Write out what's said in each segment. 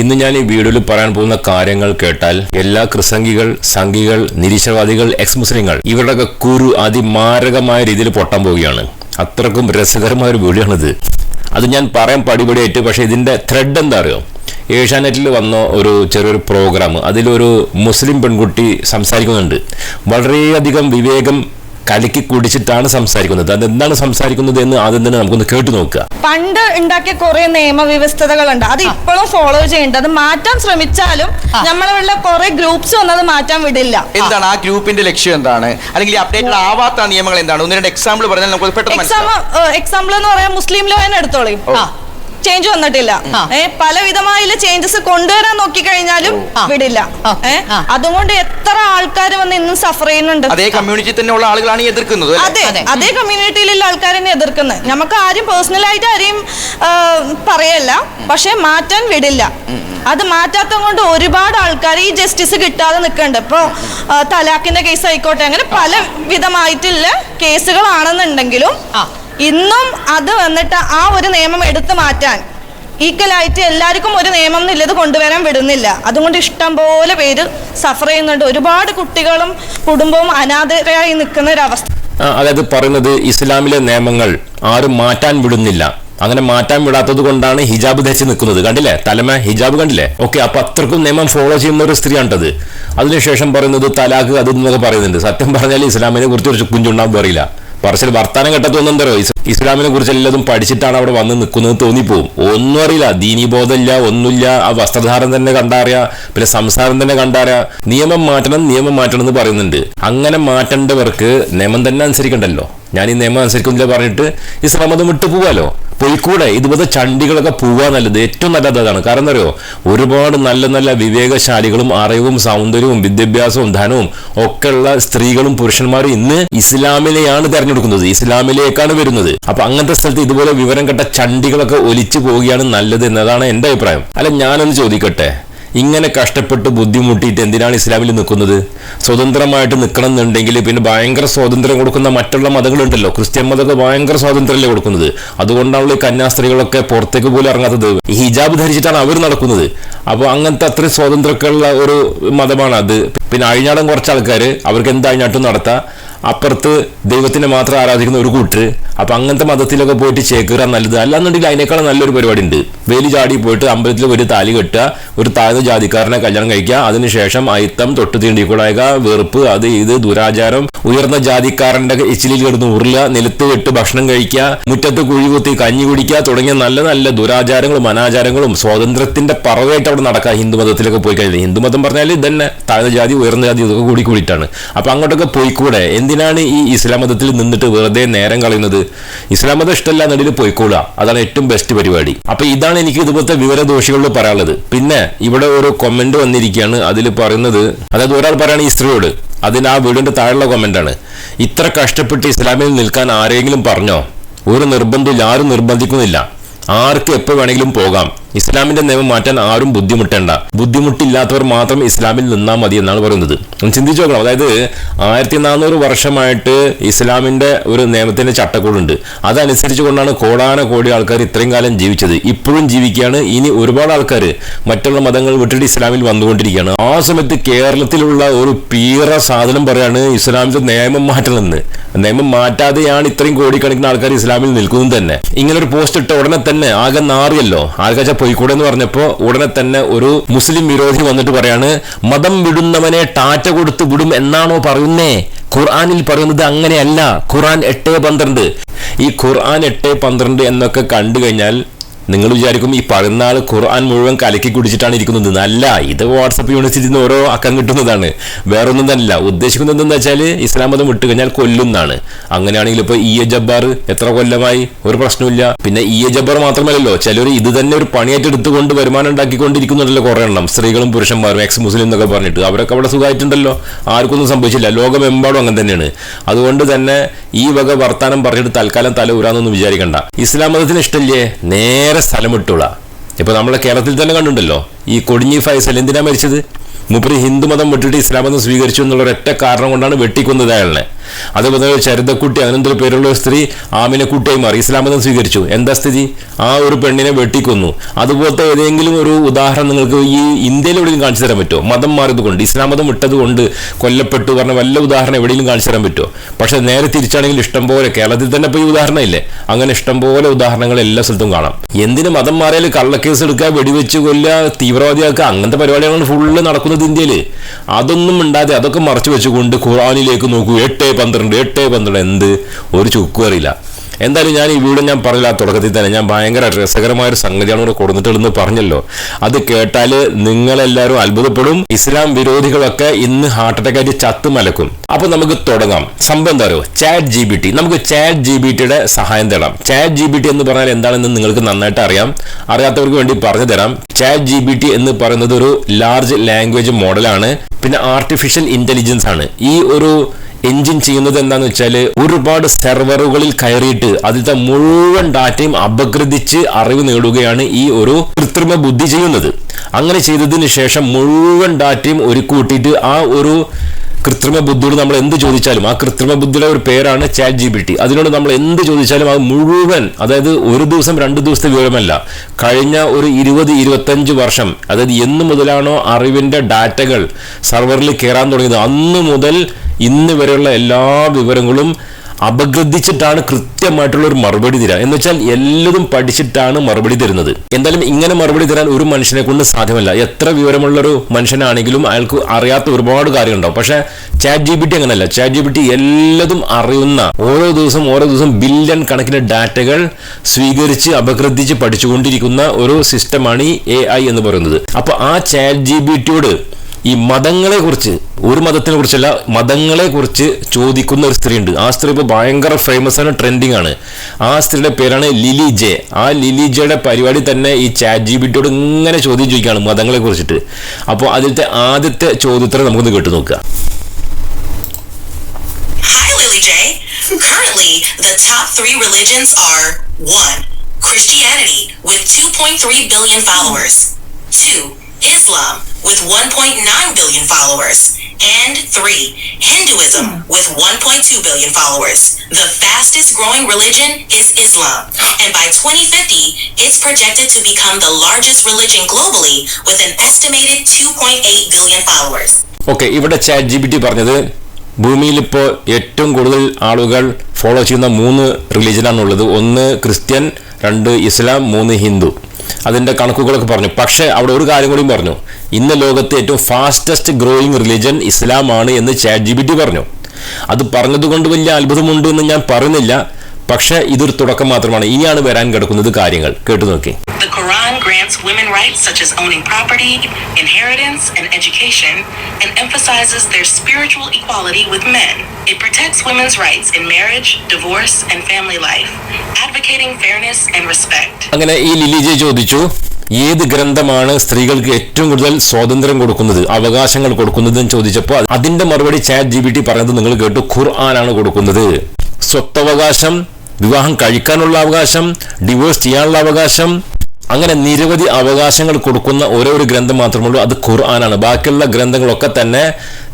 ഇന്ന് ഞാൻ ഈ വീഡിയോയിൽ പറയാൻ പോകുന്ന കാര്യങ്ങൾ കേട്ടാൽ എല്ലാ ക്രിസംഗികൾ സംഘികൾ നിരീശ്വരവാദികൾ എക്സ് മുസ്ലിങ്ങൾ ഇവരുടെയൊക്കെ കുരു അതിമാരകമായ രീതിയിൽ പൊട്ടാൻ പോവുകയാണ്. അത്രക്കും രസകരമായ ഒരു വീഡിയോ ആണിത് അത് ഞാൻ പറയാൻ പടിപടിയായിട്ട് പക്ഷേ ഇതിന്റെ ത്രെഡ് എന്താ അറിയോ? ഏഷ്യാനെറ്റിൽ വന്ന ഒരു ചെറിയൊരു പ്രോഗ്രാം അതിലൊരു മുസ്ലിം പെൺകുട്ടി സംസാരിക്കുന്നുണ്ട്. വളരെയധികം വിവേകം കലക്കി കുടിച്ചിട്ടാണ് സംസാരിക്കുന്നത്. അത് എന്താണ് സംസാരിക്കുന്നത് എന്ന് ആദ്യം തന്നെ നമുക്കൊന്ന് കേട്ടു നോക്കുക. പണ്ട് ഉണ്ടാക്കിയ കുറെ നിയമവ്യവസ്ഥതകളുണ്ട് അത് ഇപ്പോഴും ഫോളോ ചെയ്യേണ്ടത് അത് മാറ്റാൻ ശ്രമിച്ചാലും നമ്മളുള്ള കുറെ ഗ്രൂപ്പ്സ് വന്നത് മാറ്റാൻ വിടില്ല. എന്താണ് ആ ഗ്രൂപ്പിന്റെ ലക്ഷ്യം എന്താണ്? അല്ലെങ്കിൽ അപ്ഡേറ്റഡ് ആവാത്ത നിയമങ്ങൾ എന്താണ്? ഒന്ന് രണ്ട് എക്സാമ്പിൾ പറഞ്ഞാൽ നമുക്ക് പെട്ടെന്ന് എക്സാം എക്സാമ്പിൾ എന്ന് പറയാൻ മുസ്ലിം ലോ തന്നെ എടുത്തോളി. ചേഞ്ച് വന്നിട്ടില്ല. ഏഹ് പലവിധമായുള്ള പല വിധമായുള്ള ചേഞ്ചസ് കൊണ്ടുവരാൻ നോക്കിക്കഴിഞ്ഞാലും കഴിഞ്ഞാലും വിടില്ല. ഏഹ് അതുകൊണ്ട് എത്ര ആൾക്കാർ വന്ന് ഇന്നും സഫർ ചെയ്യുന്നുണ്ട്. അതേ കമ്മ്യൂണിറ്റി തന്നെ ഉള്ള ആളുകളാണ് എതിർക്കുന്നത് അല്ലേ? അതെ അതെ. കമ്മ്യൂണിറ്റിയിലുള്ള ആൾക്കാരെന്നെ എതിർക്കുന്നത് നമുക്ക് ആരും പേഴ്സണലായിട്ട് ആരെയും പറയല്ല. പക്ഷെ മാറ്റാൻ വിടില്ല. അത് മാറ്റാത്തത് കൊണ്ട് ഒരുപാട് ആൾക്കാർ ഈ ജസ്റ്റിസ് കിട്ടാതെ നിൽക്കുന്നുണ്ട്. ഇപ്പോൾ തലാഖിന്റെ കേസ് ആയിക്കോട്ടെ അങ്ങനെ പല വിധമായിട്ടുള്ള കേസുകളാണെന്നുണ്ടെങ്കിലും. ഇന്നും അത് വന്നിട്ട് ആ ഒരു നിയമം എടുത്തു മാറ്റാൻ ഈക്വലായിട്ട് എല്ലാവർക്കും ഒരു നിയമം എന്നുള്ളത് കൊണ്ടുവരാൻ വിടുന്നില്ല. അതുകൊണ്ട് ഇഷ്ടം പോലെ പേര് സഫർ ചെയ്യുന്നുണ്ട്. ഒരുപാട് കുട്ടികളും കുടുംബവും അനാഥരായി നിൽക്കുന്ന ഒരു അവസ്ഥ. അതായത് പറയുന്നത് ഇസ്ലാമിലെ നിയമങ്ങൾ ആരും മാറ്റാൻ വിടുന്നില്ല. അങ്ങനെ മാറ്റാൻ വിടാത്തത് കൊണ്ടാണ് ഹിജാബ് ധരിച്ച് നിൽക്കുന്നത്. കണ്ടില്ലേ? തലമ ഹിജാബ് കണ്ടില്ലേ? ഓക്കെ അപ്പൊ അത്രക്കും നിയമം ഫോളോ ചെയ്യുന്ന ഒരു സ്ത്രീയാണിട്ടത് അതിനുശേഷം പറയുന്നത് തലാഖ് അത് എന്നൊക്കെ പറയുന്നുണ്ട്. സത്യം പറഞ്ഞാൽ ഇസ്ലാമിനെ കുറിച്ച് ഒരു കുഞ്ചുണ്ടാകും അറിയില്ല. പറച്ചിൽ വർത്താനം കേട്ടതൊന്നും എന്തോ ഇസ്ലാമിനെ കുറിച്ച് എല്ലാതും പഠിച്ചിട്ടാണ് അവിടെ വന്ന് നിൽക്കുന്നത് തോന്നിപ്പോവും. ഒന്നും അറിയില്ല. ദീനീബോധമില്ല ഒന്നുമില്ല. ആ വസ്ത്രധാരം തന്നെ കണ്ടറിയാ. പിന്നെ സംസാരം തന്നെ കണ്ടറിയാ. നിയമം മാറ്റണം നിയമം മാറ്റണം എന്ന് പറയുന്നുണ്ട്. അങ്ങനെ മാറ്റേണ്ടവർക്ക് നിയമം തന്നെ അനുസരിക്കണ്ടല്ലോ. ഞാൻ ഈ നിയമം അനുസരിക്കുന്നില്ല പറഞ്ഞിട്ട് ഇസ്ലാം മതം വിട്ട് പോവാലോ? പോയിക്കൂടെ ഇതുപോലത്തെ ചണ്ടികളൊക്കെ പോവാ നല്ലത്. ഏറ്റവും നല്ലത് അതാണ്. കാരണം അറിയോ? ഒരുപാട് നല്ല നല്ല വിവേകശാലികളും അറിവും സൗന്ദര്യവും വിദ്യാഭ്യാസവും ധനവും ഒക്കെ ഉള്ള സ്ത്രീകളും പുരുഷന്മാരും ഇന്ന് ഇസ്ലാമിലെയാണ് തെരഞ്ഞെടുക്കുന്നത്. ഇസ്ലാമിലേക്കാണ് വരുന്നത്. അപ്പൊ അങ്ങനത്തെ സ്ഥലത്ത് ഇതുപോലെ വിവരം കെട്ട ചണ്ടികളൊക്കെ ഒലിച്ചു പോവുകയാണ് നല്ലത് എന്നതാണ് എന്റെ അഭിപ്രായം. അല്ല ഞാനൊന്ന് ചോദിക്കട്ടെ? ഇങ്ങനെ കഷ്ടപ്പെട്ട് ബുദ്ധിമുട്ടിയിട്ട് എന്തിനാണ് ഇസ്ലാമിൽ നിൽക്കുന്നത്? സ്വതന്ത്രമായിട്ട് നിൽക്കണം എന്നുണ്ടെങ്കിൽ പിന്നെ ഭയങ്കര സ്വാതന്ത്ര്യം കൊടുക്കുന്ന മറ്റുള്ള മതങ്ങളുണ്ടല്ലോ. ക്രിസ്ത്യൻ മതമൊക്കെ ഭയങ്കര സ്വാതന്ത്ര്യമല്ലേ കൊടുക്കുന്നത്? അതുകൊണ്ടാണല്ലോ ഈ കന്യാസ്ത്രീകളൊക്കെ പുറത്തേക്ക് പോലും ഇറങ്ങാത്തത്. ഹിജാബ് ധരിച്ചിട്ടാണ് അവർ നടക്കുന്നത്. അപ്പോൾ അങ്ങനത്തെ അത്രയും സ്വാതന്ത്ര്യമൊക്കെയുള്ള ഒരു മതമാണ് അത് പിന്നെ അഴിഞ്ഞാടം കുറച്ച് ആൾക്കാർ അവർക്ക് എന്ത് അഴിഞ്ഞാട്ടും നടത്താം? അപ്പുറത്ത് ദൈവത്തിനെ മാത്രം ആരാധിക്കുന്ന ഒരു കൂട്ടർ അപ്പം അങ്ങനത്തെ മതത്തിലൊക്കെ പോയിട്ട് ചേക്കേറാൻ നല്ലത്. അല്ലാന്നുണ്ടെങ്കിൽ അതിനേക്കാളും നല്ലൊരു പരിപാടി ഉണ്ട് വേലി ചാടി പോയിട്ട് അമ്പലത്തിൽ ഒരു താലി കെട്ടുക ഒരു താഴ്ന്ന ജാതിക്കാരനെ കല്യാണം കഴിക്കുക അതിനുശേഷം അയിത്തം തൊട്ട് തീണ്ടിക്കൂടായക വെറുപ്പ് അത് ഇത് ദുരാചാരം ഉയർന്ന ജാതിക്കാരന്റെ ഇച്ചിലിൽ കിടന്ന് ഉരുളുക നിലത്ത് കെട്ട് ഭക്ഷണം കഴിക്കുക മുറ്റത്ത് കുഴി കുത്തി കഞ്ഞി കുടിക്കുക തുടങ്ങിയ നല്ല നല്ല ദുരാചാരങ്ങളും അനാചാരങ്ങളും സ്വാതന്ത്ര്യത്തിന്റെ പറവായിട്ട് അവിടെ നടക്കുക ഹിന്ദു മതത്തിലൊക്കെ പോയി കഴിഞ്ഞാൽ ഹിന്ദു മതം പറഞ്ഞാൽ ഇതന്നെ താഴ്ന്ന ജാതി ഉയർന്ന ജാതി ഇതൊക്കെ കൂടി കൂടിയിട്ടാണ്. അപ്പൊ അങ്ങോട്ടൊക്കെ പോയിക്കൂടെ? എന്തിനാണ് ഈ ഇസ്ലാം മതത്തിൽ നിന്നിട്ട് വെറുതെ നേരം കളയുന്നത്? ഇസ്ലാം മതം ഇഷ്ടമല്ല നടിയിൽ പോയിക്കോളുക. അതാണ് ഏറ്റവും ബെസ്റ്റ് പരിപാടി. അപ്പൊ ഇതാണ് എനിക്ക് ഇതുപോലത്തെ വിവരദോഷികളോട് പറയാനുള്ളത്. പിന്നെ ഇവിടെ ഒരു കൊമന്റ് വന്നിരിക്കുകയാണ്. അതിൽ പറയുന്നത് അതായത് ഒരാൾ പറയുകയാണ് ഈ സ്ത്രീയോട് അതിന് ആ വീടിന്റെ താഴെയുള്ള ആണ്. ഇത്ര കഷ്ടപ്പെട്ട് ഇസ്ലാമിൽ നിൽക്കാൻ ആരെങ്കിലും പറഞ്ഞോ? ഒരു നിർബന്ധമില്ല ആരും നിർബന്ധിക്കുന്നില്ല. ആർക്ക് എപ്പോൾ വേണമെങ്കിലും പോകാം. ഇസ്ലാമിന്റെ നിയമം മാറ്റാൻ ആരും ബുദ്ധിമുട്ടേണ്ട. ബുദ്ധിമുട്ടില്ലാത്തവർ മാത്രം ഇസ്ലാമിൽ നിന്നാൽ മതി എന്നാണ് പറയുന്നത്. ചിന്തിച്ചു നോക്കണം. അതായത് ആയിരത്തി നാനൂറ് വർഷമായിട്ട് ഇസ്ലാമിന്റെ ഒരു നിയമത്തിന്റെ ചട്ടക്കൂടുണ്ട്. അതനുസരിച്ച് കൊണ്ടാണ് കോടാന കോടി ആൾക്കാർ ഇത്രയും കാലം ജീവിച്ചത്. ഇപ്പോഴും ജീവിക്കുകയാണ്. ഇനി ഒരുപാട് ആൾക്കാർ മറ്റുള്ള മതങ്ങൾ വിട്ടിട്ട് ഇസ്ലാമിൽ വന്നുകൊണ്ടിരിക്കുകയാണ്. ആ സമയത്ത് കേരളത്തിലുള്ള ഒരു പീറ സാധനം പറയാണ് ഇസ്ലാമിന്റെ നിയമം മാറ്റണമെന്ന്. നിയമം മാറ്റാതെയാണ് ഇത്രയും കോടിക്കണക്കിന് ആൾക്കാർ ഇസ്ലാമിൽ നിൽക്കുന്നത് തന്നെ. ഇങ്ങനെ ഒരു പോസ്റ്റ് ഇട്ട ഉടനെ തന്നെ ആകെ നാറിയല്ലോ. ആൾക്കാച്ച പോയിക്കൂടെ എന്ന് പറഞ്ഞപ്പോ ഉടനെ തന്നെ ഒരു മുസ്ലിം വിരോധി വന്നിട്ട് പറയാണ് മതം വിടുന്നവനെ ടാറ്റ കൊടുത്ത് വിടും എന്നാണോ പറയുന്നേ? ഖുർആാനിൽ പറയുന്നത് അങ്ങനെയല്ല. ഖുർആൻ എട്ട് പന്ത്രണ്ട്. ഈ ഖുർആൻ എട്ട് പന്ത്രണ്ട് എന്നൊക്കെ കണ്ടു കഴിഞ്ഞാൽ നിങ്ങൾ വിചാരിക്കും ഈ ആൾ ഖുർആൻ മുഴുവൻ കലക്കി കുടിച്ചിട്ടാണ് ഇരിക്കുന്നത്. അല്ല ഇത് വാട്സപ്പ് യൂണിവേഴ്സിറ്റിയിൽ നിന്ന് ഓരോ അക്കം കിട്ടുന്നതാണ്. വേറൊന്നും തന്നെയല്ല ഉദ്ദേശിക്കുന്നത് എന്താണെന്ന് വെച്ചാൽ ഇസ്ലാം മതം വിട്ടു കഴിഞ്ഞാൽ കൊല്ലുന്നതാണ് അങ്ങനെയാണെങ്കിൽ ഇപ്പോൾ ഇ എ ജബ്ബാർ എത്ര കൊല്ലമായി? ഒരു പ്രശ്നമില്ല പിന്നെ ഇ എ ജബ്ബാർ മാത്രമല്ലല്ലോ ചിലർ ഇത് തന്നെ ഒരു പണിയായിട്ട് എടുത്തുകൊണ്ട് വരുമാനം ഉണ്ടാക്കിക്കൊണ്ടിരിക്കുന്നുണ്ടല്ലോ കുറേ എണ്ണം. സ്ത്രീകളും പുരുഷന്മാരും എക്സ് മുസ്ലിം എന്നൊക്കെ പറഞ്ഞിട്ട്. അവരൊക്കെ അവിടെ സുഖമായിട്ടുണ്ടല്ലോ. ആർക്കൊന്നും സംഭവിച്ചില്ല. ലോകമെമ്പാടും അങ്ങനെ തന്നെയാണ്. അതുകൊണ്ട് തന്നെ ഈ വക വർത്താനം പറഞ്ഞിട്ട് തൽക്കാലം തല ഊരാന്നൊന്നും വിചാരിക്കണ്ട. ഇസ്ലാം മതത്തിന് ഇഷ്ടമില്ലേ? നേരെ സ്ഥലം വിട്ടുള്ള ഇപ്പൊ നമ്മളെ കേരളത്തിൽ തന്നെ കണ്ടുണ്ടല്ലോ ഈ കൊടിഞ്ഞി ഫൈസൽ എന്തിനാ മരിച്ചത്? മുപ്പര് ഹിന്ദു മതം വിട്ടിട്ട് ഇസ്ലാം മതം സ്വീകരിച്ചു എന്നുള്ള ഒരൊറ്റ കാരണം കൊണ്ടാണ് വെട്ടിക്കൊന്നത് അയാളെ അതേപോലെ ചരിതക്കുട്ടി അങ്ങനെന്തൊരു പേരുള്ള ഒരു സ്ത്രീ ആമിനക്കുട്ടിയായി മാറി. ഇസ്ലാം മതം സ്വീകരിച്ചു. എന്താ സ്ഥിതി? ആ ഒരു പെണ്ണിനെ വെട്ടിക്കൊന്നു. അതുപോലത്തെ ഏതെങ്കിലും ഒരു ഉദാഹരണം നിങ്ങൾക്ക് ഈ ഇന്ത്യയിൽ എവിടെയും കാണിച്ചു തരാൻ പറ്റുമോ? മതം മാറിയത് കൊണ്ട് ഇസ്ലാം മതം വിട്ടത് കൊണ്ട് കൊല്ലപ്പെട്ടു പറഞ്ഞ വല്ല ഉദാഹരണം എവിടെയെങ്കിലും കാണിച്ചു തരാൻ പറ്റുമോ? പക്ഷെ നേരെ തിരിച്ചാണെങ്കിൽ ഇഷ്ടംപോലെ കേരളത്തിൽ തന്നെ ഇപ്പോൾ ഈ ഉദാഹരണം ഇല്ലേ അങ്ങനെ ഇഷ്ടംപോലെ ഉദാഹരണങ്ങൾ എല്ലാ സ്ഥലത്തും കാണാം. എന്തിന് മതം മാറിയാൽ കള്ളക്കേസ് എടുക്കുക വെടിവെച്ച് കൊല്ലുക തീവ്രവാദിയാക്കുക? അങ്ങനത്തെ പരിപാടികളാണ് ഫുള്ള് നടക്കുന്നത് ഇന്ത്യയിൽ അതൊന്നും ഉണ്ടാതെ അതൊക്കെ മറച്ചു വെച്ചുകൊണ്ട് ഖുറാനിലേക്ക് നോക്കൂ. എട്ട് പന്ത്രണ്ട് എട്ട് പന്ത്രണ്ട് എന്ത്? ഒരു ചുക്കും അറിയില്ല. എന്തായാലും ഞാൻ ഈ വീഡിയോ ഞാൻ പറഞ്ഞില്ല ആ തുടക്കത്തിൽ തന്നെ. ഞാൻ ഭയങ്കര രസകരമായ ഒരു സംഗതിയാണ് ഇവിടെ കൊടുത്തിട്ടുള്ളതെന്ന് പറഞ്ഞല്ലോ. അത് കേട്ടാൽ നിങ്ങളെല്ലാവരും അത്ഭുതപ്പെടും. ഇസ്ലാം വിരോധികളൊക്കെ ഇന്ന് ഹാർട്ട് അറ്റാക്ക് ആയിട്ട് ചത്ത് മലക്കും. അപ്പൊ നമുക്ക് തുടങ്ങാം. സംഭവം എന്താ പറയുക ചാറ്റ് ജി ബി ടി നമുക്ക് ചാറ്റ് ജി ബി ടിയുടെ സഹായം തേടാം. ചാറ്റ് ജി ബി ടി എന്ന് പറഞ്ഞാൽ എന്താണെന്ന് നിങ്ങൾക്ക് നന്നായിട്ട് അറിയാം. അറിയാത്തവർക്ക് വേണ്ടി പറഞ്ഞു തരാം. ചാറ്റ് ജി ബി ടി എന്ന് പറയുന്നത് ഒരു ലാർജ് ലാംഗ്വേജ് മോഡലാണ് പിന്നെ ആർട്ടിഫിഷ്യൽ ഇന്റലിജൻസ് ആണ്. ഈ ഒരു എഞ്ചിൻ ചെയ്യുന്നത് എന്താന്ന് വെച്ചാൽ ഒരുപാട് സെർവറുകളിൽ കയറിയിട്ട് അതിലത്തെ മുഴുവൻ ഡാറ്റയും അപഗ്രഥിച്ച് അറിവ് നേടുകയാണ് ഈ ഒരു കൃത്രിമ ബുദ്ധി ചെയ്യുന്നത്. അങ്ങനെ ചെയ്തതിന് ശേഷം മുഴുവൻ ഡാറ്റയും ഒരു കൂട്ടിയിട്ട് ആ ഒരു കൃത്രിമ ബുദ്ധിയോട് നമ്മൾ എന്ത് ചോദിച്ചാലും ആ കൃത്രിമ ബുദ്ധിയുടെ ഒരു പേരാണ് ചാറ്റ് ജി ബി ടി അതിനോട് നമ്മൾ എന്ത് ചോദിച്ചാലും അത് മുഴുവൻ അതായത് ഒരു ദിവസം രണ്ട് ദിവസത്തെ വിവരമല്ല കഴിഞ്ഞ ഒരു ഇരുപത് ഇരുപത്തഞ്ച് വർഷം അതായത് എന്ന് മുതലാണോ അറിവിന്റെ ഡാറ്റകൾ സർവറിൽ കയറാൻ തുടങ്ങിയത് അന്ന് മുതൽ ഇന്ന് വരെയുള്ള എല്ലാ വിവരങ്ങളും അപഗ്രഥിച്ചിട്ടാണ് കൃത്യമായിട്ടുള്ള ഒരു മറുപടി തരിക എന്ന് വെച്ചാൽ എല്ലതും പഠിച്ചിട്ടാണ് മറുപടി തരുന്നത്. എന്തായാലും ഇങ്ങനെ മറുപടി തരാൻ ഒരു മനുഷ്യനെ കൊണ്ട് സാധ്യമല്ല. എത്ര വിവരമുള്ള ഒരു മനുഷ്യനാണെങ്കിലും അയാൾക്ക് അറിയാത്ത ഒരുപാട് കാര്യങ്ങളുണ്ടാവും. പക്ഷെ ചാറ്റ് ജി ബി ടി അങ്ങനെയല്ല ചാറ്റ് ജി ബി ടി എല്ലതും അറിയുന്ന ഓരോ ദിവസം ഓരോ ദിവസം ബില്യൺ കണക്കിന് ഡാറ്റകൾ സ്വീകരിച്ച് അപഗ്രഥിച്ച് പഠിച്ചുകൊണ്ടിരിക്കുന്ന ഒരു സിസ്റ്റമാണ് ഈ എ ഐ എന്ന് പറയുന്നത്. അപ്പോൾ ആ ചാറ്റ് ജി ബി ടിയോട് ഈ മതങ്ങളെ കുറിച്ച് ഒരു മതത്തിനെ കുറിച്ചല്ല മതങ്ങളെ കുറിച്ച് ചോദിക്കുന്ന ഒരു സ്ത്രീ ഉണ്ട് ആ സ്ത്രീ ഇപ്പോൾ ഭയങ്കര ഫേമസ് ആണ് ട്രെൻഡിങ് ആണ് ആ സ്ത്രീയുടെ പേരാണ് ലിലി ജെ ആ ലിലി ജെയുടെ പരിപാടി തന്നെ ഈ ചാറ്റ് ജി ബിറ്റിയോട് ഇങ്ങനെ ചോദ്യം ചോദിക്കുകയാണ് മതങ്ങളെ കുറിച്ചിട്ട് അപ്പോൾ അതിലത്തെ ആദ്യത്തെ ചോദ്യത്തിന് നമുക്കൊന്ന് കേട്ടു നോക്കുക. Currently, the top three religions are 1. Christianity, with 2.3 billion followers. 2. Islam, with 1.9 billion followers. And 3. Hinduism, with 1.2 billion followers. The fastest growing religion is Islam. And by 2050, it's projected to become the largest religion globally with an estimated 2.8 billion followers. Okay ഇവിടെ chat G P T പറഞ്ഞത് ഭൂമിയിൽ ഇപ്പോൾ ഏറ്റവും കൂടുതൽ ആളുകൾ follow ചെയ്യുന്ന മൂന്ന് റിലീജനാണുള്ളത് ഒന്ന് ക്രിസ്ത്യൻ രണ്ട് ഇസ്ലാം മൂന്ന് ഹിന്ദു അതിന്റെ കണക്കുകളൊക്കെ പറഞ്ഞു. പക്ഷേ അവിടെ ഒരു കാര്യം കൂടിയും പറഞ്ഞു. ഇന്ന് ലോകത്തെ ഏറ്റവും ഫാസ്റ്റസ്റ്റ് ഗ്രോയിങ് റിലീജൻ ഇസ്ലാമാണ് എന്ന് ചാറ്റ് ജി ബി ടി പറഞ്ഞു. അത് പറഞ്ഞതുകൊണ്ട് വലിയ അത്ഭുതമുണ്ട് എന്ന് ഞാൻ പറയുന്നില്ല. പക്ഷേ ഇതൊരു തുടക്കം മാത്രമാണ്. ഇനിയാണ് വരാൻ കിടക്കുന്നത് കാര്യങ്ങൾ. കേട്ടു നോക്കി. Quran grants women rights such as owning property, inheritance, and education, and emphasizes their spiritual equality with men. It protects women's rights in marriage, divorce, and family life, advocating fairness and respect. അങ്ങനെ ഈ ലിലിജെ ചോദിച്ചു ഏത് ഗ്രന്ഥമാണ് സ്ത്രീകൾക്ക് ഏറ്റവും കൂടുതൽ സ്വാതന്ത്ര്യം കൊടുക്കുന്നത് അവകാശങ്ങൾ കൊടുക്കുന്നത് എന്ന് ചോദിച്ചപ്പോൾ അതിന്റെ മറുപടി ചാറ്റ് ജി ബി ടി പറഞ്ഞത് നിങ്ങൾ കേട്ടു ഖുർആനാണ് കൊടുക്കുന്നത് സ്വത്തവകാശം വിവാഹം കഴിക്കാനുള്ള അവകാശം ഡിവോഴ്സ് ചെയ്യാനുള്ള അവകാശം അങ്ങനെ നിരവധി അവകാശങ്ങൾ കൊടുക്കുന്ന ഒരേ ഒരു ഗ്രന്ഥം മാത്രമേ ഉള്ളൂ അത് ഖുർആനാണ്. ബാക്കിയുള്ള ഗ്രന്ഥങ്ങളൊക്കെ തന്നെ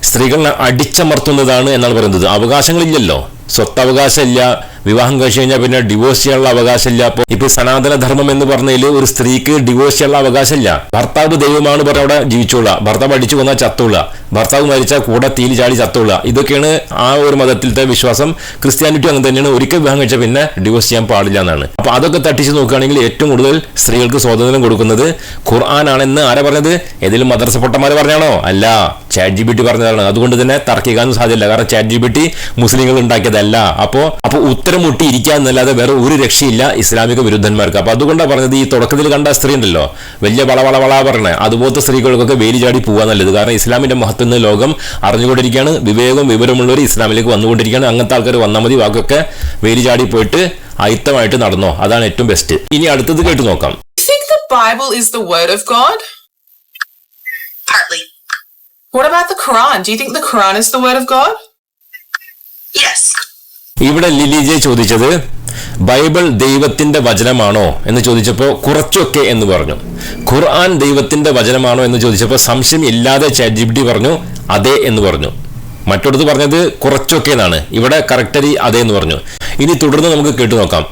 സ്ത്രീകളെ അടിച്ചമർത്തുന്നതാണ് എന്നാണ് പറയുന്നത്. അവകാശങ്ങളില്ലല്ലോ. സ്വത്തവകാശം ഇല്ല വിവാഹം കഴിച്ചു കഴിഞ്ഞാൽ പിന്നെ ഡിവോഴ്സ് ചെയ്യാനുള്ള അവകാശമില്ല. അപ്പോൾ ഇപ്പൊ സനാതന ധർമ്മം എന്ന് പറഞ്ഞതിൽ ഒരു സ്ത്രീക്ക് ഡിവോഴ്സ് ചെയ്യാനുള്ള അവകാശമില്ല. ഭർത്താവ് ദൈവമാണ് പറഞ്ഞ അവിടെ ജീവിച്ചോളുക. ഭർത്താവ് അടിച്ചു കൊന്നാൽ ചത്തോളുക. ഭർത്താവ് മരിച്ചാൽ കൂടെ തീലി ചാടി ചത്തോളുക. ഇതൊക്കെയാണ് ആ ഒരു മതത്തിലത്തെ വിശ്വാസം. ക്രിസ്ത്യാനിറ്റി അങ്ങനെ തന്നെയാണ്. ഒരിക്കൽ വിവാഹം കഴിച്ചാൽ പിന്നെ ഡിവോഴ്സ് ചെയ്യാൻ പാടില്ല എന്നാണ്. അപ്പോൾ അതൊക്കെ തട്ടിച്ച് നോക്കുകയാണെങ്കിൽ ഏറ്റവും കൂടുതൽ സ്ത്രീകൾക്ക് സ്വാതന്ത്ര്യം കൊടുക്കുന്നത് ഖുർആാനാണെന്ന് ആരാ പറഞ്ഞത്? ഏതെങ്കിലും മദ്രസ പറഞ്ഞാണോ? അല്ല. ചാറ്റ് ജി ബി ടി പറഞ്ഞതാണ്. അതുകൊണ്ട് തന്നെ തർക്കിക്കാനും സാധ്യമല്ല. കാരണം ചാറ്റ് ജി ബി ടി മുസ്ലിങ്ങൾ ഉണ്ടാക്കിയതല്ല. അപ്പോ അപ്പൊ ഉത്തരം മുട്ടി ഇരിക്കുക എന്നല്ലാതെ വേറെ ഒരു രക്ഷയില്ല ഇസ്ലാമിക വിരുദ്ധന്മാർക്ക് അപ്പൊ അതുകൊണ്ടാണ് പറഞ്ഞത് ഈ തുടക്കത്തിൽ കണ്ട സ്ത്രീ ഉണ്ടല്ലോ വലിയ വള വള വള പറഞ്ഞത് അതുപോലത്തെ സ്ത്രീകൾക്കൊക്കെ വേലി ചാടി പോകാൻ നല്ലത് കാരണം ഇസ്ലാമിന്റെ മഹത്വം ഇന്ന് ലോകം അറിഞ്ഞുകൊണ്ടിരിക്കുകയാണ് വിവേകം വിവരമുള്ളവർ ഇസ്ലാമിലേക്ക് വന്നുകൊണ്ടിരിക്കുകയാണ് അങ്ങനത്തെ ആൾക്കാർ വന്നാൽ മതി വാക്കൊക്കെ വേലി ചാടി പോയിട്ട് അയിത്തമായിട്ട് നടന്നോ അതാണ് ഏറ്റവും ബെസ്റ്റ് ഇനി അടുത്തത് കേട്ട് നോക്കാം Bible is the word of God? Partly. What about the Quran? Do you think the Quran is the word of God? Yes. ഇവിടെ ലിലിജെ ചോദിച്ചത് ബൈബിൾ ദൈവത്തിന്റെ വചനമാണോ എന്ന് ചോദിച്ചപ്പോൾ കുറച്ചൊക്കെ എന്ന് പറഞ്ഞു. ഖുർആൻ ദൈവത്തിന്റെ വചനമാണോ എന്ന് ചോദിച്ചപ്പോൾ സംശയം ഇല്ലാതെ ചാറ്റ് പറഞ്ഞു അതെ എന്ന് പറഞ്ഞു. മറ്റൊടുത്ത് പറഞ്ഞത് കുറച്ചൊക്കെ എന്നാണ്. ഇവിടെ കറക്റ്റലി അതേ എന്ന് പറഞ്ഞു. ഇനി തുടർന്ന് നമുക്ക് കേട്ടു നോക്കാം.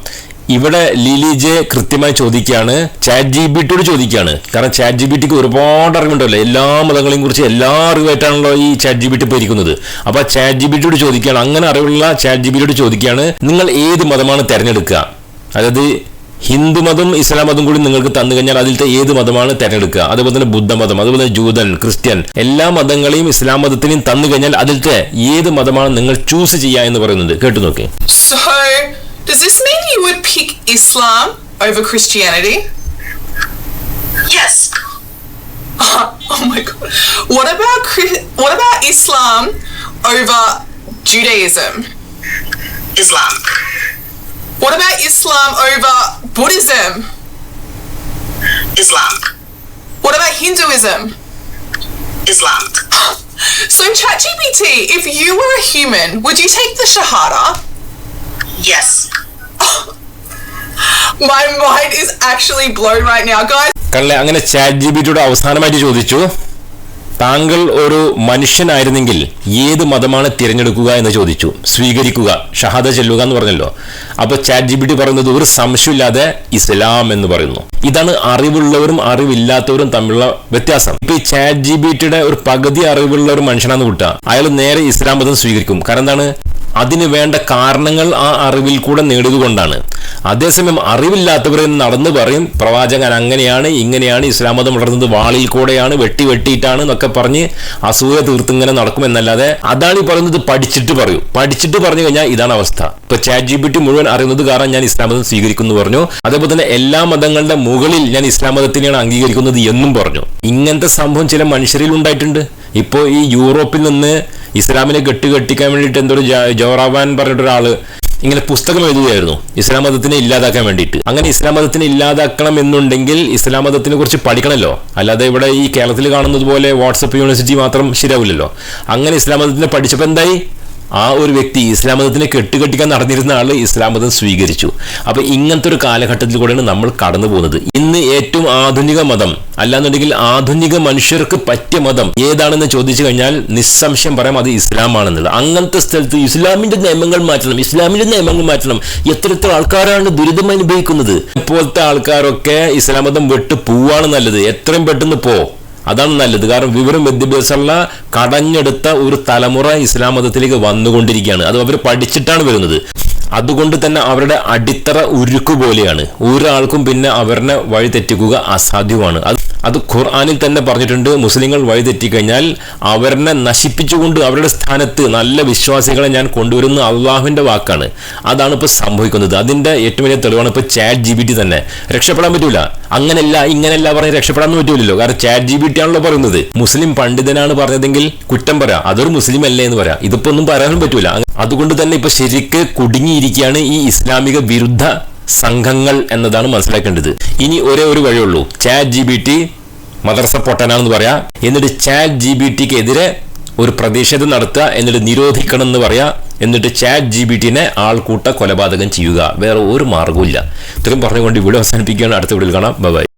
ഇവിടെ ലിലി ജെ കൃത്യമായി ചോദിക്കുകയാണ്. ചാറ്റ് ജി ബി ടിയോട് ചോദിക്കുകയാണ്. കാരണം ചാറ്റ് ജി ബി ടിക്ക് ഒരുപാട് അറിവുണ്ടല്ലോ. എല്ലാ മതങ്ങളെയും കുറിച്ച് എല്ലാ അറിവായിട്ടാണല്ലോ ഈ ചാറ്റ് ജി ബി ടി പോയിരിക്കുന്നത്. അപ്പൊ ചാറ്റ് ജി ബി ടിയോട് ചോദിക്കുകയാണ്. അങ്ങനെ അറിവുള്ള ചാറ്റ് ജി ബി ടിയോട് ചോദിക്കുകയാണ്. നിങ്ങൾ ഏത് മതമാണ് തിരഞ്ഞെടുക്കുക? അതായത് ഹിന്ദു മതം ഇസ്ലാം മതം കൂടി നിങ്ങൾക്ക് തന്നു കഴിഞ്ഞാൽ അതിലത്തെ ഏത് മതമാണ് തിരഞ്ഞെടുക്കുക? അതുപോലെ തന്നെ ബുദ്ധമതം അതുപോലെ തന്നെ ജൂതൻ ക്രിസ്ത്യൻ എല്ലാ മതങ്ങളെയും ഇസ്ലാം മതത്തിനെയും തന്നു കഴിഞ്ഞാൽ അതിലത്തെ ഏത് മതമാണ് നിങ്ങൾ ചൂസ് ചെയ്യുക എന്ന് പറയുന്നത്? കേട്ടു നോക്കി. Does this mean you would pick Islam over Christianity? Yes. oh my god. What about what about Islam over Judaism? Islam. What about Islam over Buddhism? Islam. What about Hinduism? Islam. So, ChatGPT, if you were a human, would you take the Shahada? Yes. My mind is actually blown right now, guys. കണ്ടല്ലേ അങ്ങനെ chat G B ടിയോട് അവസാനമായിട്ട് ചോദിച്ചു താങ്കൾ ഒരു മനുഷ്യനായിരുന്നെങ്കിൽ ഏത് മതമാണ് തിരഞ്ഞെടുക്കുക എന്ന് ചോദിച്ചു. സ്വീകരിക്കുക ഷഹാദ ചെല്ലുക എന്ന് പറഞ്ഞല്ലോ. അപ്പൊ ചാറ്റ് ജി ബി ടി പറയുന്നത് ഒരു സംശയമില്ലാതെ ഇസ്ലാം എന്ന് പറയുന്നു. ഇതാണ് അറിവുള്ളവരും അറിവില്ലാത്തവരും തമ്മിലുള്ള വ്യത്യാസം. ഇപ്പൊ ഈ ചാറ്റ് ജി ബി ടിയുടെ ഒരു പകുതി അറിവുള്ള ഒരു മനുഷ്യനാന്ന് കൂട്ടുക അയാൾ നേരെ ഇസ്ലാം മതം സ്വീകരിക്കും. കാരണം എന്താണ്? അതിന് വേണ്ട കാരണങ്ങൾ ആ അറിവിൽ കൂടെ നേടിയതുകൊണ്ടാണ് അതേസമയം അറിവില്ലാത്തവർ നടന്നു പറയും. പ്രവാചകൻ അങ്ങനെയാണ് ഇങ്ങനെയാണ് ഇസ്ലാം മതം വളർന്നത് വാളിൽ കൂടെയാണ് വെട്ടി വെട്ടിയിട്ടാണ് എന്നൊക്കെ പറഞ്ഞ് അസൂയ തീർത്തിങ്ങനെ നടക്കുമെന്നല്ലാതെ അതാണ് ഈ പറയുന്നത് പഠിച്ചിട്ട് പറയൂ. പഠിച്ചിട്ട് പറഞ്ഞു കഴിഞ്ഞാൽ ഇതാണ് അവസ്ഥ. ഇപ്പൊ ചാറ്റ് ജി ബി ടി മുഴുവൻ അറിയുന്നത് കാരണം ഞാൻ ഇസ്ലാം മതം സ്വീകരിക്കുന്നു പറഞ്ഞു. അതേപോലെ തന്നെ എല്ലാ മതങ്ങളുടെ മുകളിൽ ഞാൻ ഇസ്ലാം മതത്തിനെയാണ് അംഗീകരിക്കുന്നത് എന്നും പറഞ്ഞു. ഇങ്ങനത്തെ സംഭവം ചില മനുഷ്യരിൽ ഉണ്ടായിട്ടുണ്ട്. ഇപ്പോൾ ഈ യൂറോപ്പിൽ നിന്ന് ഇസ്ലാമിനെ കെട്ടി കെട്ടിക്കാൻ വേണ്ടിയിട്ട് എന്തൊരു ജോറാബാൻ പറഞ്ഞിട്ടൊരാൾ ഇങ്ങനെ പുസ്തകം എഴുതുകയായിരുന്നു ഇസ്ലാം മതത്തിനെ ഇല്ലാതാക്കാൻ വേണ്ടിയിട്ട്. അങ്ങനെ ഇസ്ലാം മതത്തിനെ ഇല്ലാതാക്കണം എന്നുണ്ടെങ്കിൽ ഇസ്ലാം മതത്തിനെ കുറിച്ച് പഠിക്കണമല്ലോ അല്ലാതെ ഇവിടെ ഈ കേരളത്തിൽ കാണുന്നത് പോലെ വാട്സപ്പ് യൂണിവേഴ്സിറ്റി മാത്രം ശരിയാവില്ലല്ലോ. അങ്ങനെ ഇസ്ലാം മതത്തിനെ പഠിച്ചപ്പോൾ എന്തായി? ആ ഒരു വ്യക്തി ഇസ്ലാം മതത്തിനെ കെട്ടുകെട്ടിക്കാൻ നടന്നിരുന്ന ആൾ ഇസ്ലാം മതം സ്വീകരിച്ചു. അപ്പൊ ഇങ്ങനത്തെ ഒരു കാലഘട്ടത്തിൽ കൂടെയാണ് നമ്മൾ കടന്നു പോകുന്നത്. ഇന്ന് ഏറ്റവും ആധുനിക മതം അല്ലാന്നുണ്ടെങ്കിൽ ആധുനിക മനുഷ്യർക്ക് പറ്റിയ മതം ഏതാണെന്ന് ചോദിച്ചു കഴിഞ്ഞാൽ നിസ്സംശയം പറയാം അത് ഇസ്ലാമാണെന്നുള്ളത്. അങ്ങനത്തെ സ്ഥലത്ത് ഇസ്ലാമിന്റെ നിയമങ്ങൾ മാറ്റണം ഇസ്ലാമിന്റെ നിയമങ്ങൾ മാറ്റണം. എത്ര എത്ര ആൾക്കാരാണ് ദുരിതം അനുഭവിക്കുന്നത്? ഇപ്പോഴത്തെ ആൾക്കാരൊക്കെ ഇസ്ലാം മതം വിട്ട് പോവാണ് നല്ലത്. എത്രയും പെട്ടെന്ന് പോ. അതാണ് നല്ലത്. കാരണം വിവരം വിദ്യാഭ്യാസമുള്ള കടഞ്ഞെടുത്ത ഒരു തലമുറ ഇസ്ലാം മതത്തിലേക്ക് വന്നുകൊണ്ടിരിക്കുകയാണ്. അത് അവർ പഠിച്ചിട്ടാണ് വരുന്നത്. അതുകൊണ്ട് തന്നെ അവരുടെ അടിത്തറ ഉരുക്കു പോലെയാണ്. ഒരാൾക്കും പിന്നെ അവരെ വഴിതെറ്റിക്കുക അസാധ്യമാണ്. അത് അത് ഖുർആാനിൽ തന്നെ പറഞ്ഞിട്ടുണ്ട് മുസ്ലിങ്ങൾ വഴിതെറ്റിക്കഴിഞ്ഞാൽ അവരെ നശിപ്പിച്ചുകൊണ്ട് അവരുടെ സ്ഥാനത്ത് നല്ല വിശ്വാസികളെ ഞാൻ കൊണ്ടുവരുന്ന അള്ളാഹുവിന്റെ വാക്കാണ്. അതാണ് ഇപ്പോൾ സംഭവിക്കുന്നത്. അതിന്റെ ഏറ്റവും വലിയ തെളിവാണ് ഇപ്പോൾ ചാറ്റ് ജി ബി ടി തന്നെ. രക്ഷപ്പെടാൻ പറ്റൂല. അങ്ങനെയല്ല ഇങ്ങനെയല്ല പറഞ്ഞ് രക്ഷപ്പെടാൻ പറ്റൂലല്ലോ. കാരണം ചാറ്റ് ജി ബി ടി ആണല്ലോ പറയുന്നത്. മുസ്ലിം പണ്ഡിതനാണ് പറഞ്ഞതെങ്കിൽ കുറ്റം പറയാം. അതൊരു മുസ്ലിം അല്ലേ എന്ന് പറയാം. ഇതിപ്പോ ഒന്നും പറയാനും പറ്റൂല. അതുകൊണ്ട് തന്നെ ഇപ്പൊ ശരിക്ക് കുടുങ്ങിയിരിക്കുകയാണ് ഈ ഇസ്ലാമിക വിരുദ്ധ സംഘങ്ങൾ എന്നതാണ് മനസ്സിലാക്കേണ്ടത്. ഇനി ഒരേ ഒരു വഴിയുള്ളൂ ചാറ്റ് ജി ബി ടി മദർസ പൊട്ടനാണെന്ന് പറയാം. എന്നിട്ട് ചാറ്റ് ജി ബി ടിക്ക് എതിരെ ഒരു പ്രതിഷേധം നടത്തുക എന്നിട്ട് നിരോധിക്കണം എന്ന് പറയാ. എന്നിട്ട് ചാറ്റ് ജി ബി ടിനെ ആൾക്കൂട്ട കൊലപാതകം ചെയ്യുക. വേറെ ഒരു മാർഗവും ഇല്ല ഇത്രയും പറഞ്ഞുകൊണ്ട് ഇവിടെ അവസാനിപ്പിക്കുകയാണ്. അടുത്ത വീട്ടിൽ കാണാം. ബൈ